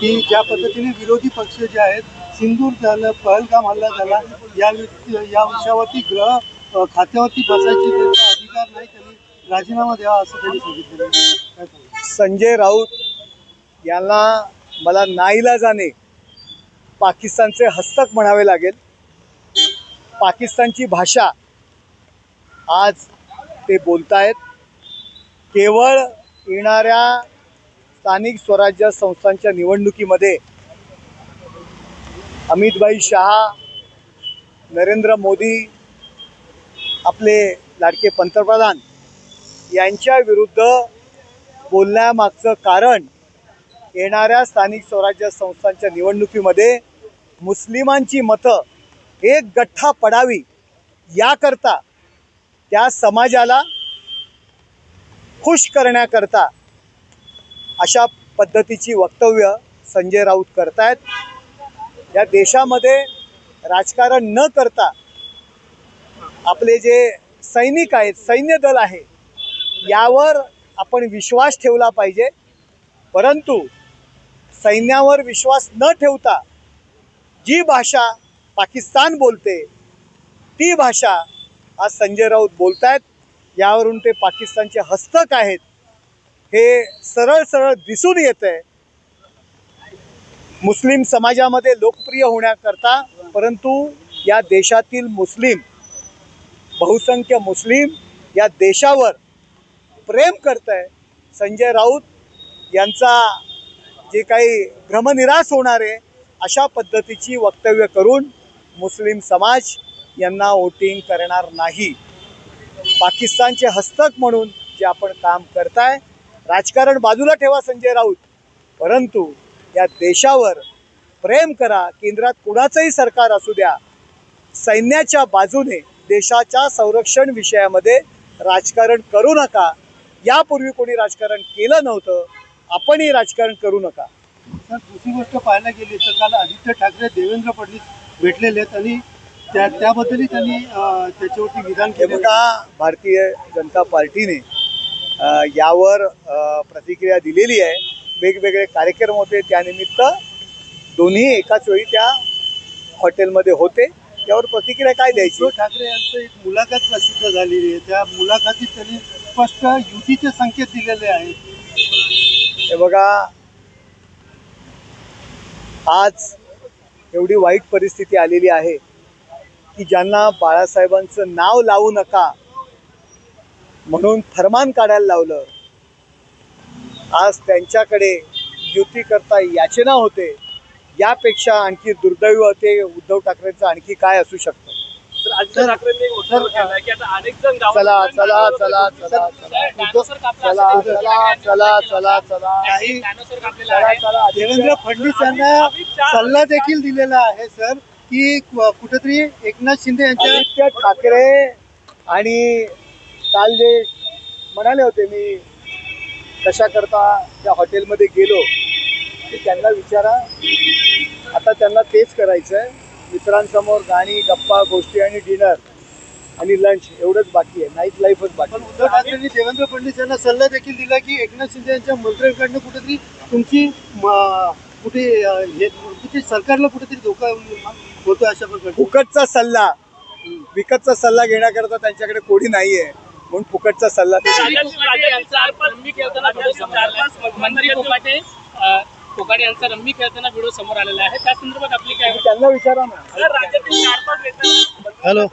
की ज्या पद्धतीने विरोधी पक्ष जे आहेत सिंदूर झालं पहलगाम हल्ला झाला या या विषयावरती ग्रह खात्यावरती बसायची त्यांचा अधिकार नाही त्यांनी राजीनामा द्यावा असं त्यांनी सांगितलं संजय राऊत यांना मला नाईला जाणे पाकिस्तानचे हस्तक म्हणावे लागेल. पाकिस्तानची भाषा आज ते बोलतायत. केवळ येणाऱ्या स्थानिक स्वराज्य संस्थांच्या निवडणुकीमध्ये अमितभाई शहा नरेंद्र मोदी आपले लाडके पंतप्रधान यांच्या विरुद्ध बोलण्यामागचं कारण येणाऱ्या स्थानिक स्वराज्य संस्थांच्या निवडणुकीमध्ये मुस्लिमांची मतं एक गठ्ठा पडावी याकरता त्या समाजाला खुश करण्याकरता अशा पद्धतीची वक्तव्य संजय राऊत करतायत. या देशामध्ये राजकारण न करता आपले जे सैनिक आहेत सैन्य दल आहे यावर आपण विश्वास ठेवला पाहिजे. परंतु सैन्यावर विश्वास न ठेवता जी भाषा पाकिस्तान बोलते ती भाषा आज संजय राऊत बोलतायत. यावरून ते पाकिस्तानचे हस्तक आहेत. हे सरळ सरळ दिसून येत आहे मुस्लिम समाजामध्ये लोकप्रिय होण्याकरता परंतु या देशातील मुस्लिम बहुसंख्य मुस्लिम या देशावर प्रेम करत आहे संजय राऊत यांचा जे काही भ्रमनिरास होणार आहे अशा पद्धतीची वक्तव्य करून मुस्लिम समाज यांना वोटिंग करणार नाही. पाकिस्तानचे हस्तक म्हणून जे आपण काम करताय राजकारण बाजूला ठेवा संजय राऊत. परंतु या देशावर प्रेम करा केंद्रात कुणाचंही सरकार असू द्या. सैन्याच्या बाजूने देशाच्या संरक्षण विषयामध्ये राजकारण करू नका. यापूर्वी कोणी राजकारण केलं नव्हतं. आपणही राजकारण करू नका. तर दुसरी गोष्ट पाहायला गेली तर काल आदित्य ठाकरे देवेंद्र फडणवीस भेटलेले आहेत आणि त्या त्याबद्दलही त्यांनी त्याच्यावरती विधान केले बघा भारतीय जनता पार्टीने यावर प्रतिक्रिया दिलेली आहे. वेगवेगळे कार्यक्रम होते. त्यानिमित्त दोन्ही एकाच वेळी त्या हॉटेलमध्ये होते. त्यावर प्रतिक्रिया काय द्यायची? उद्धव ठाकरे यांचं एक मुलाखत प्रसिद्ध झालेली आहे. त्या मुलाखतीत त्यांनी स्पष्ट युतीचे संकेत दिलेले आहेत. हे बघा आज एवढी वाईट परिस्थिती आलेली आहे की ज्यांना बाळासाहेबांचं नाव लावू नका म्हणून फरमान काढायला लावलं. आज त्यांच्याकडे युती करता याचना होते. यापेक्षा आणखी दुर्दैव ते उद्धव ठाकरेंचं आणखी काय असू शकतं? चला चला चला चला चला. चला चला चला चला देवेंद्र फडणवीस यांना सल्ला देखील दिलेला आहे सर की कुठेतरी एकनाथ शिंदे यांच्या ठाकरे आणि काल जे म्हणाले होते मी कशा करता त्या हॉटेलमध्ये गेलो ते त्यांना विचारा. आता त्यांना तेच करायचं आहे मित्रांसमोर गाणी गप्पा गोष्टी आणि डिनर आणि लंच एवढंच बाकी आहे. नाईट लाईफच बाकी पण आहे. उद्धव ठाकरेंनी देवेंद्र फडणवीस यांना सल्ला देखील दिला की एकनाथ शिंदे यांच्या मंत्र्यांकडनं कुठेतरी तुमची कुठे हे कुठे सरकारला कुठेतरी धोका होतो अशा प्रकारचे. फुकटचा सल्ला विकतचा सल्ला घेण्याकरता त्यांच्याकडे कोणी नाहीये. म्हणून फुकटचा सल्ला ते देतात. मंत्री कोकाटे यांचा रम्मी खेळताना व्हिडिओ समोर आलेला आहे. मंत्री कोकाटे अं, कोकाटे यांचा रम्मी खेळताना व्हिडिओ समोर आलेला आहे त्या संदर्भात आपली काय त्यांना विचारा ना सर, राज्यातील चार पाच नेत्यांना हॅलो.